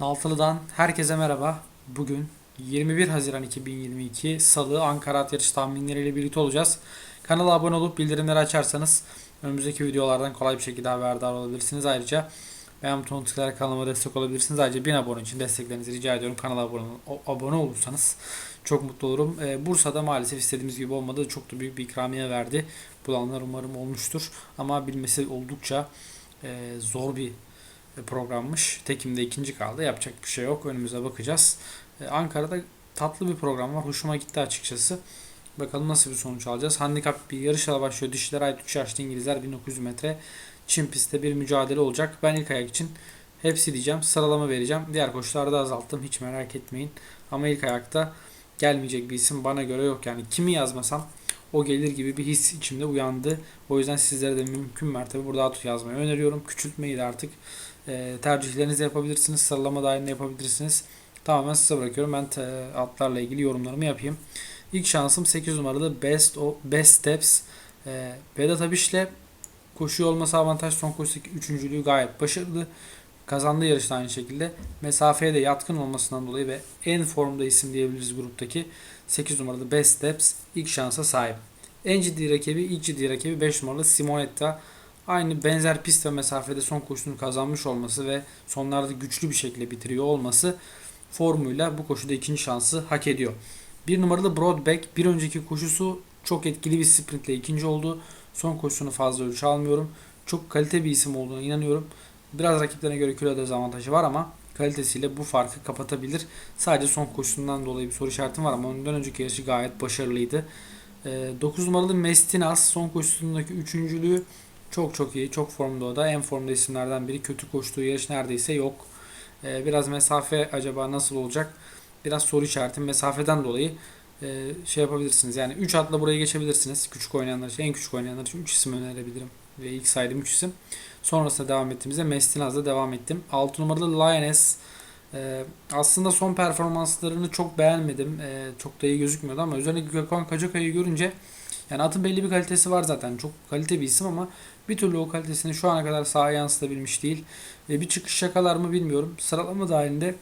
Naltılı'dan herkese merhaba. Bugün 21 Haziran 2022 Salı Ankara at yarış tahminleriyle birlikte olacağız. Kanala abone olup bildirimleri açarsanız önümüzdeki videolardan kolay bir şekilde haberdar olabilirsiniz. Ayrıca beğen butonuna tıklayarak kanalıma destek olabilirsiniz. Ayrıca 1000 abone için desteklerinizi rica ediyorum. Kanala abone, abone olursanız çok mutlu olurum. Ee, Bursa'da maalesef istediğimiz gibi olmadı. Çok da büyük bir ikramiye verdi. Bulanlar umarım olmuştur. Ama bilmesi oldukça e, zor bir programmış. Tekim'de ikinci kaldı. Yapacak bir şey yok. Önümüze bakacağız. Ee, Ankara'da tatlı bir program var. Hoşuma gitti açıkçası. Bakalım nasıl bir sonuç alacağız. Handikap bir yarışla başlıyor. Dişiler ait 3 yaşlı İngilizler 1900 metre. Çim pistte bir mücadele olacak. Ben ilk ayak için hepsi diyeceğim. Sıralama vereceğim. Diğer koşularda azalttım. Hiç merak etmeyin. Ama ilk ayakta gelmeyecek bir isim bana göre yok. Yani kimi yazmasam o gelir gibi bir his içimde uyandı. O yüzden sizlere de mümkün mertebe burada Atu yazmayı öneriyorum. Küçültmeyi de artık e, tercihlerinizi yapabilirsiniz. Sıralama dahilinde yapabilirsiniz. Tamamen size bırakıyorum. Ben te- atlarla ilgili yorumlarımı yapayım. İlk şansım 8 numaralı Best o Best Steps. E, Vedat Abiş'le koşuyor olması avantaj. Son koşudaki üçüncülüğü gayet başarılı. Kazandığı yarışta aynı şekilde. Mesafeye de yatkın olmasından dolayı ve en formda isim diyebiliriz gruptaki 8 numaralı Best Steps ilk şansa sahip. En ciddi rakibi, ilk ciddi rakibi 5 numaralı Simonetta. Aynı benzer pist ve mesafede son koşusunu kazanmış olması ve sonlarda güçlü bir şekilde bitiriyor olması formuyla bu koşuda ikinci şansı hak ediyor. Bir numaralı Broadback bir önceki koşusu çok etkili bir sprintle ikinci oldu. Son koşusunu fazla ölçü almıyorum. Çok kalite bir isim olduğuna inanıyorum. Biraz rakiplerine göre kilo dezavantajı var ama kalitesiyle bu farkı kapatabilir. Sadece son koşusundan dolayı bir soru işaretim var ama ondan önceki yarışı gayet başarılıydı. 9 numaralı Mestinas son koşusundaki üçüncülüğü çok çok iyi. Çok formda o da. En formda isimlerden biri. Kötü koştuğu yarış neredeyse yok. Ee, biraz mesafe acaba nasıl olacak? Biraz soru işareti. Mesafeden dolayı e, şey yapabilirsiniz. Yani 3 atla burayı geçebilirsiniz. Küçük oynayanlar için, en küçük oynayanlar için 3 isim önerebilirim. Ve ilk saydığım 3 isim. Sonrasında devam ettiğimizde Mestinaz'da devam ettim. 6 numaralı Lioness. Ee, aslında son performanslarını çok beğenmedim. Ee, çok da iyi gözükmüyordu ama özellikle Gökhan Kacakay'ı görünce yani atın belli bir kalitesi var zaten. Çok kalite bir isim ama bir türlü o kalitesini şu ana kadar sahaya yansıtabilmiş değil. Ve bir çıkış yakalar mı bilmiyorum. Sıralama dahilinde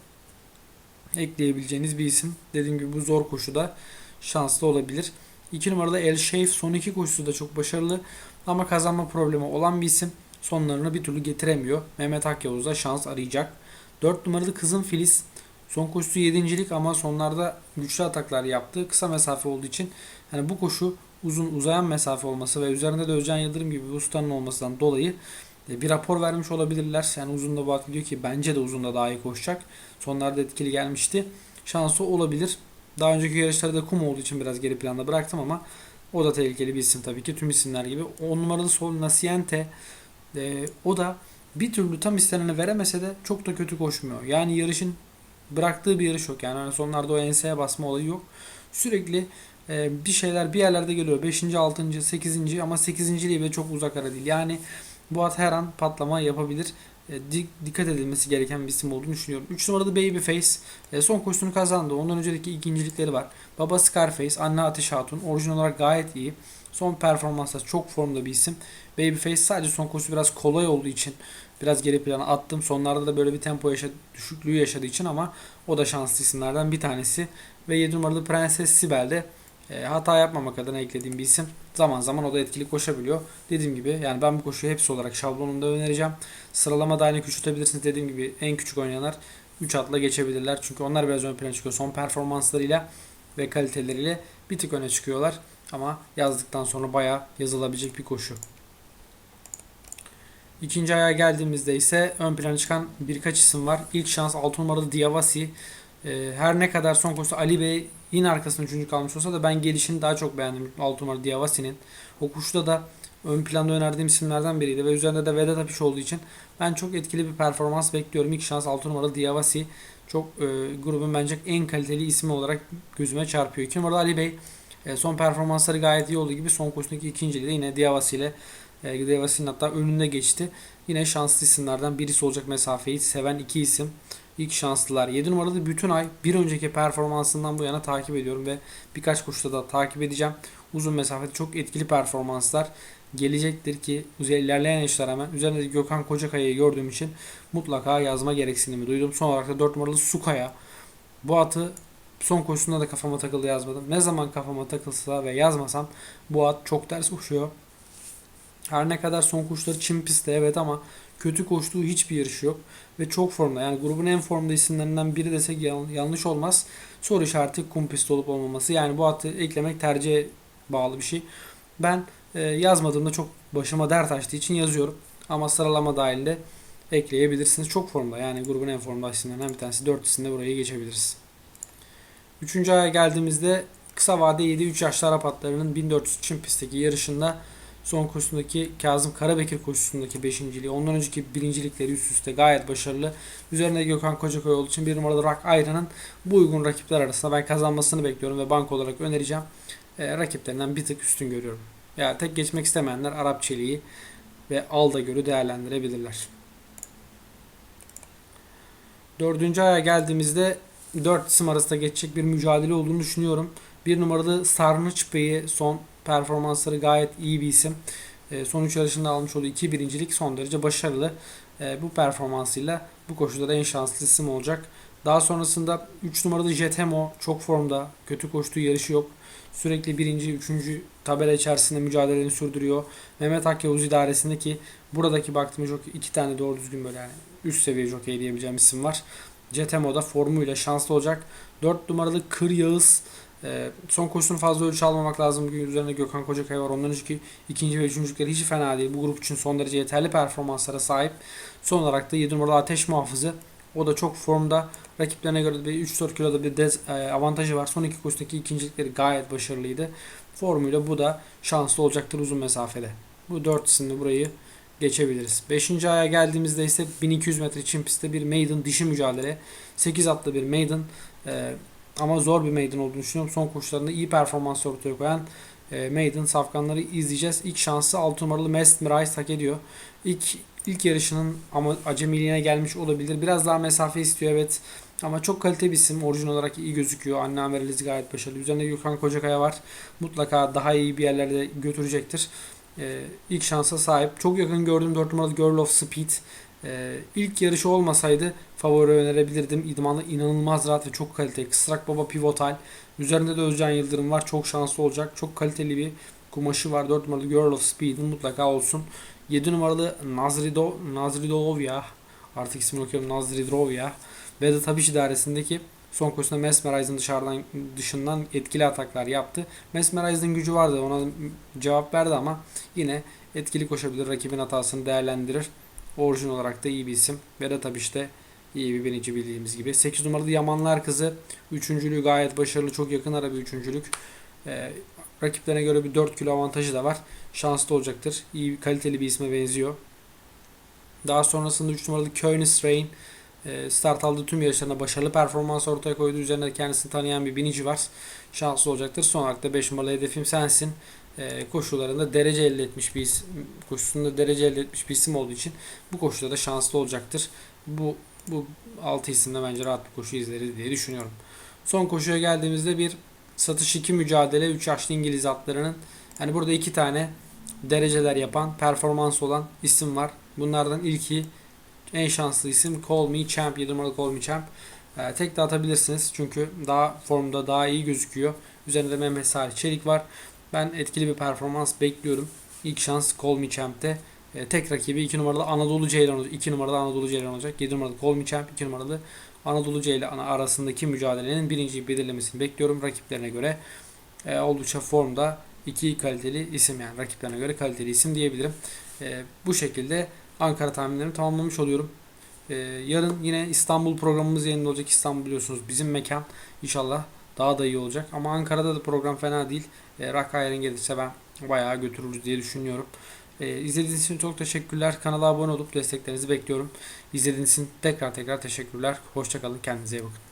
ekleyebileceğiniz bir isim. Dediğim gibi bu zor koşuda şanslı olabilir. 2 numarada El Sheif son iki koşusu da çok başarılı ama kazanma problemi olan bir isim. Sonlarını bir türlü getiremiyor. Mehmet Akyavuz da şans arayacak. 4 numaralı Kızın Filiz son koşusu 7.lik ama sonlarda güçlü ataklar yaptı. Kısa mesafe olduğu için hani bu koşu uzun uzayan mesafe olması ve üzerinde de Özcan Yıldırım gibi bir ustanın olmasından dolayı e, bir rapor vermiş olabilirler. Yani uzun da bak diyor ki bence de uzun da daha iyi koşacak. Sonlarda etkili gelmişti. Şansı olabilir. Daha önceki yarışlarda kum olduğu için biraz geri planda bıraktım ama o da tehlikeli bir isim tabii ki. Tüm isimler gibi. 10 numaralı Sol Naciente e, o da bir türlü tam isteneni veremese de çok da kötü koşmuyor. Yani yarışın bıraktığı bir yarış yok. Yani hani sonlarda o enseye basma olayı yok. Sürekli e, bir şeyler bir yerlerde geliyor. 5. 6. 8. ama 8. bile çok uzak ara değil. Yani bu at her an patlama yapabilir. E, dik- dikkat edilmesi gereken bir isim olduğunu düşünüyorum. 3 numaralı Babyface e, son koşusunu kazandı. Ondan önceki ikincilikleri var. Baba Scarface, anne Ateş Hatun orijinal olarak gayet iyi. Son performanslar çok formda bir isim. Babyface sadece son koşusu biraz kolay olduğu için biraz geri plana attım. Sonlarda da böyle bir tempo yaşa düşüklüğü yaşadığı için ama o da şanslı isimlerden bir tanesi. Ve 7 numaralı Prenses Sibel de e, hata yapmamak adına eklediğim bir isim. Zaman zaman o da etkili koşabiliyor. Dediğim gibi yani ben bu koşuyu hepsi olarak şablonunda önereceğim. Sıralama da aynı küçültebilirsiniz. Dediğim gibi en küçük oynayanlar 3 atla geçebilirler. Çünkü onlar biraz ön plana çıkıyor. Son performanslarıyla ve kaliteleriyle bir tık öne çıkıyorlar. Ama yazdıktan sonra bayağı yazılabilecek bir koşu. İkinci ayağa geldiğimizde ise ön plana çıkan birkaç isim var. İlk şans 6 numaralı Diavasi. Ee, her ne kadar son koşuda Ali Bey yine arkasında üçüncü kalmış olsa da ben gelişini daha çok beğendim 6 numaralı Diavasi'nin. O koşuda da ön planda önerdiğim isimlerden biriydi ve üzerinde de Vedat Apiş olduğu için ben çok etkili bir performans bekliyorum. İlk şans 6 numaralı Diavasi çok e, grubun bence en kaliteli ismi olarak gözüme çarpıyor. 2 numaralı Ali Bey e, son performansları gayet iyi olduğu gibi son koşudaki ikinciliği de yine Diavasi ile e, Diavasi'nin hatta önünde geçti. Yine şanslı isimlerden birisi olacak mesafeyi seven iki isim. İlk şanslılar. 7 numaralı bütün ay bir önceki performansından bu yana takip ediyorum ve birkaç koşuda da takip edeceğim. Uzun mesafede çok etkili performanslar gelecektir ki ilerleyen yaşlara hemen üzerinde de Gökhan Kocakaya'yı gördüğüm için mutlaka yazma gereksinimi duydum. Son olarak da 4 numaralı Sukaya. Bu atı son koşusunda da kafama takıldı yazmadım. Ne zaman kafama takılsa ve yazmasam bu at çok ters uçuyor. Her ne kadar son koşuları Çin pistte evet ama kötü koştuğu hiçbir yarışı yok. Ve çok formda yani grubun en formda isimlerinden biri desek yan- yanlış olmaz. Soru işareti kum pistte olup olmaması. Yani bu atı eklemek tercihe bağlı bir şey. Ben e, yazmadığımda çok başıma dert açtığı için yazıyorum. Ama sıralama dahilinde ekleyebilirsiniz. Çok formda yani grubun en formda isimlerinden bir tanesi. 4 isimde burayı geçebiliriz. Üçüncü aya geldiğimizde kısa vade 7-3 yaşlı Arap atlarının 1400 Çin pistteki yarışında son koşusundaki Kazım Karabekir koşusundaki beşinciliği, ondan önceki birincilikleri üst üste gayet başarılı. Üzerinde Gökhan Kocakoy olduğu için bir numaralı Rock Ayran'ın bu uygun rakipler arasında ben kazanmasını bekliyorum ve bank olarak önereceğim. E, rakiplerinden bir tık üstün görüyorum. Ya tek geçmek istemeyenler Arap Çeliği ve Alda Gölü değerlendirebilirler. Dördüncü aya geldiğimizde 4 isim arasında geçecek bir mücadele olduğunu düşünüyorum. Bir numaralı Sarnıç Bey'i son performansları gayet iyi bir isim. E, son 3 yarışında almış olduğu 2 birincilik son derece başarılı. E, bu performansıyla bu koşuda da en şanslı isim olacak. Daha sonrasında 3 numaralı Jetemo çok formda. Kötü koştuğu yarışı yok. Sürekli birinci, üçüncü tabela içerisinde mücadeleni sürdürüyor. Mehmet Akyavuz idaresindeki buradaki baktığımız jockey iki tane doğru düzgün böyle yani üst seviye jockey diyebileceğim isim var. Cetemo'da formuyla şanslı olacak. 4 numaralı Kır Yağız e, son koşusunu fazla ölçü almamak lazım. Bugün üzerinde Gökhan Kocakaya var. Ondan önceki ikinci ve üçüncülükleri hiç fena değil. Bu grup için son derece yeterli performanslara sahip. Son olarak da 7 numaralı Ateş Muhafızı. O da çok formda. Rakiplerine göre de bir 3-4 kiloda bir dez, e, avantajı var. Son iki koşudaki ikincilikleri gayet başarılıydı. Formuyla bu da şanslı olacaktır uzun mesafede. Bu 4 isimli burayı geçebiliriz. 5. aya geldiğimizde ise 1200 metre çim pistte bir maiden dişi mücadele. 8 atlı bir maiden. E, ama zor bir maiden olduğunu düşünüyorum. Son koşularında iyi performans ortaya koyan e, maiden safkanları izleyeceğiz. İlk şansı 6 numaralı Mesmerize hak ediyor. İlk ilk yarışının ama acemiliğine gelmiş olabilir. Biraz daha mesafe istiyor evet. Ama çok kalite bir isim. Orijin olarak iyi gözüküyor. Anne Ameriliz gayet başarılı. Üzerinde Gökhan Kocakaya var. Mutlaka daha iyi bir yerlerde götürecektir. Ee, ilk şansa sahip. Çok yakın gördüğüm 4 numaralı Girl of Speed. Ee, ilk yarışı olmasaydı favori önerebilirdim. İdmanı inanılmaz rahat ve çok kaliteli. Kısrak Baba Pivotal. Üzerinde de Özcan Yıldırım var. Çok şanslı olacak. Çok kaliteli bir kumaşı var. 4 numaralı Girl of Speed'in mutlaka olsun. 7 numaralı Nazrido, Nazridovya artık ismini okuyorum Nazridovya ve Tabiş idaresindeki son koşusunda Mesmerize'ın dışarıdan dışından etkili ataklar yaptı. Mesmerize'ın gücü vardı ona cevap verdi ama yine etkili koşabilir. Rakibin hatasını değerlendirir. Orijin olarak da iyi bir isim. Ve de tabii işte iyi bir birinci bildiğimiz gibi. 8 numaralı Yamanlar Kızı. Üçüncülüğü gayet başarılı. Çok yakın ara bir üçüncülük. Ee, rakiplerine göre bir 4 kilo avantajı da var. Şanslı olacaktır. İyi kaliteli bir isme benziyor. Daha sonrasında 3 numaralı Köynis Rain e, start aldığı tüm yarışlarında başarılı performans ortaya koydu. Üzerinde kendisini tanıyan bir binici var. Şanslı olacaktır. Son olarak da 5 numaralı hedefim sensin. E, koşularında derece elde etmiş bir isim, koşusunda derece elde etmiş bir isim olduğu için bu koşuda da şanslı olacaktır. Bu bu 6 isimle bence rahat bir koşu izleriz diye düşünüyorum. Son koşuya geldiğimizde bir satış 2 mücadele 3 yaşlı İngiliz atlarının yani burada iki tane dereceler yapan, performans olan isim var. Bunlardan ilki en şanslı isim Call Me Champ, 7 numaralı Call Me Champ. Ee, tek de atabilirsiniz çünkü daha formda daha iyi gözüküyor. Üzerinde Mehmet Salih Çelik var. Ben etkili bir performans bekliyorum. İlk şans Call Me Champ'te. Ee, tek rakibi 2 numaralı Anadolu Ceylan olacak. 2 numaralı Anadolu Ceylan olacak. 7 numaralı Call Me Champ, 2 numaralı Anadolu Ceylan arasındaki mücadelenin birinci belirlemesini bekliyorum rakiplerine göre. E, oldukça formda iki kaliteli isim yani rakiplerine göre kaliteli isim diyebilirim. E, bu şekilde Ankara tahminlerimi tamamlamış oluyorum. E, yarın yine İstanbul programımız yayında. İstanbul biliyorsunuz bizim mekan. İnşallah daha da iyi olacak. Ama Ankara'da da program fena değil. E, Rakka yarın gelirse ben bayağı götürürüz diye düşünüyorum. E, izlediğiniz için çok teşekkürler. Kanala abone olup desteklerinizi bekliyorum. İzlediğiniz için tekrar tekrar teşekkürler. Hoşçakalın. Kendinize iyi bakın.